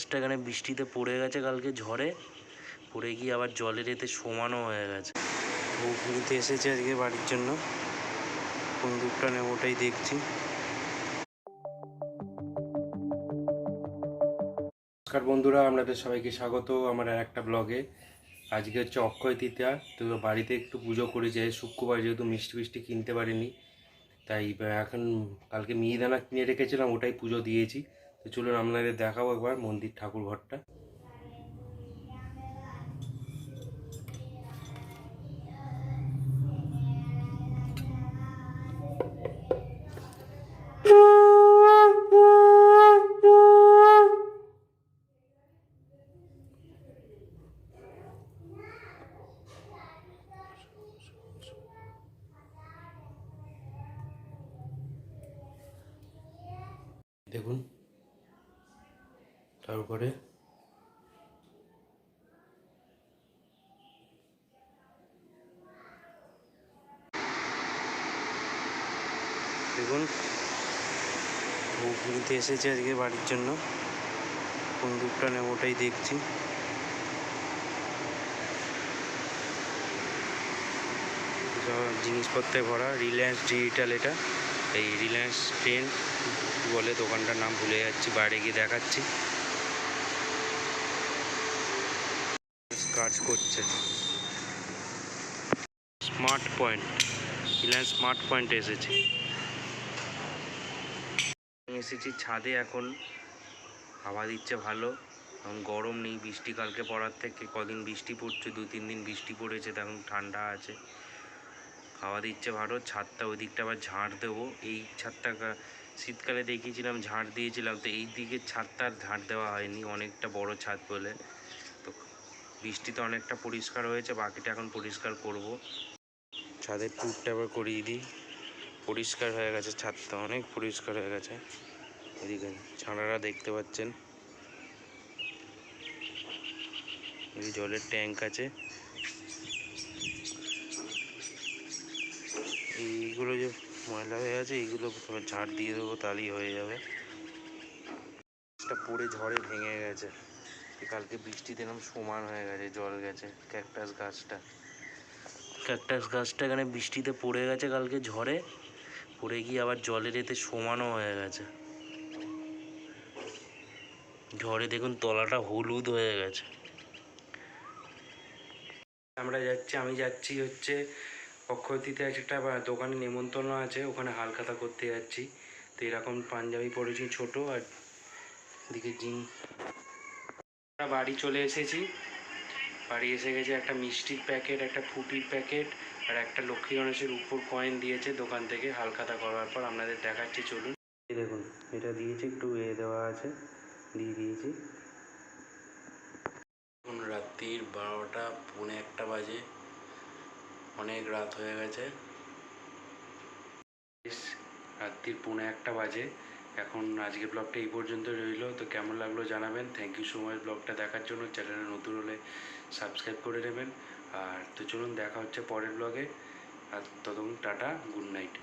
গাছটা এখানে বৃষ্টিতে পড়ে গেছে কালকে ঝড়ে। পড়ে গিয়ে আবার জলের এতে সমানও হয়ে গেছে। কিনতে এসেছে আজকে বাড়ির জন্য। কোন দুধটা নেব ওটাই দেখছি। নমস্কার বন্ধুরা, আপনাদের সবাইকে স্বাগত আমার আর একটা ব্লগে আজকে হচ্ছে অক্ষয় তৃতীয়া, তো বাড়িতে একটু পুজো করে যাই। শুক্রবার যেহেতু মিষ্টি ফিষ্টি কিনতে পারিনি, তাই এখন কালকে মিহিদানা কিনে রেখেছিলাম, ওটাই পুজো দিয়েছি। তো চলুন আপনাদের দেখাবো একবার মন্দির ঠাকুর ঘরটা। দেখুন তারপরে? দেখুন কিনতে এসেছে আজকে বাড়ির জন্য। কোন দুধটা নেব ওটাই দেখছি জিনিসপত্রে ভরা, রিলায়েন্স ডিজিটাল এটা। এই রিলায়েন্স ট্রেন বলে দোকানটার নাম ভুলে যাচ্ছি, বাইরে গিয়ে দেখাচ্ছি। করছে। স্মার্ট পয়েন্ট রিলায়েন্স স্মার্ট পয়েন্টে এসেছি। এসেছি ছাদে এখন। হাওয়া দিচ্ছে ভালো। এখন গরম নেই, বৃষ্টি কালকে পড়ার থেকে। কদিন বৃষ্টি পড়ছে, দু তিন দিন বৃষ্টি পড়েছে তখন ঠান্ডা আছে। হাওয়া দিচ্ছে ভালো, ছাদটা ওই দিকটা আবার ঝাড় দেবো। এই ছাদটা শীতকালে দেখিয়েছিলাম, ঝাড় দিয়েছিলাম, তো এই দিকের ছাদটা আর ঝাড় দেওয়া হয়নি, অনেকটা বড় ছাদ বলে। বৃষ্টিতে অনেকটা পরিষ্কার হয়েছে, বাকিটা এখন পরিষ্কার করব। ছাদের টুকটা আবার করিয়ে দিই। পরিষ্কার হয়ে গেছে, ছাদটা অনেক পরিষ্কার হয়ে গেছে। এদিকে ছানারা দেখতে পাচ্ছেন। এই জলের ট্যাঙ্ক আছে। এইগুলো যে ময়লা হয়ে আছে, এইগুলো ঝাড় দিয়ে দেবো, তাহলেই হয়ে যাবে। পড়ে ঝড়ে ভেঙে গেছে। কালকে বৃষ্টিতে এরকম সমান হয়ে গেছে, জল গেছে ক্যাকটাস গাছটা। ক্যাকটাস গাছটা এখানে বৃষ্টিতে পড়ে গেছে কালকে ঝড়ে, পড়ে গিয়ে আবার জলের এতে সমানও হয়ে গেছে। ঝড়ে দেখুন তলাটা হলুদ হয়ে গেছে। আমরা যাচ্ছি, আমি যাচ্ছি হচ্ছে অক্ষয়তিতে একটা দোকানে নেমন্তন্ন আছে, ওখানে হালখাতা করতে যাচ্ছি। তো এরকম পাঞ্জাবি পরেছি ছোট আর এদিকে জিন। আমরা বাড়ি চলে এসেছি। বাড়ি এসে গেছে একটা মিষ্টির প্যাকেট, একটা ফুটির প্যাকেট আর একটা লক্ষ্মী গণেশের উপর কয়েন দিয়েছে দোকান থেকে। হালখাতা করার পর আপনাদের দেখাচ্ছি, চলুন। এই দেখুন, এটা দিয়েছে, একটু এ দেওয়া আছে, দিয়ে দিয়েছি। এখন রাত্রির বারোটা, পৌনে একটা বাজে। অনেক রাত হয়ে গেছে। রাত্রির পৌনে একটা বাজে। এখন আজকে ব্লগটা এই পর্যন্ত রইল। তো কেমন লাগল জানাবেন। থ্যাংক ইউ সো মাচ ব্লগটা দেখার জন্য। চ্যানেলে নতুন হলে সাবস্ক্রাইব করে নেবেন। আর তো চলুন, দেখা হচ্ছে পরের ব্লগে আর ততক্ষণ টাটা গুড নাইট